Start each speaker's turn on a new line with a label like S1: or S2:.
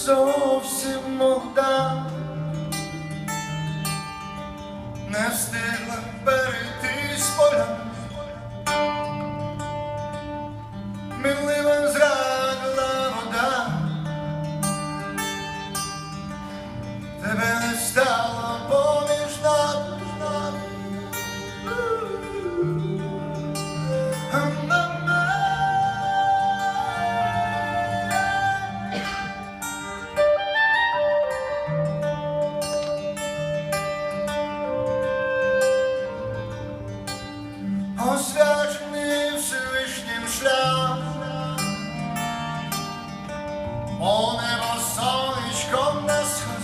S1: зовсім молода, не встигла освячений Всевишнім шлях, о небо сонечком на сході.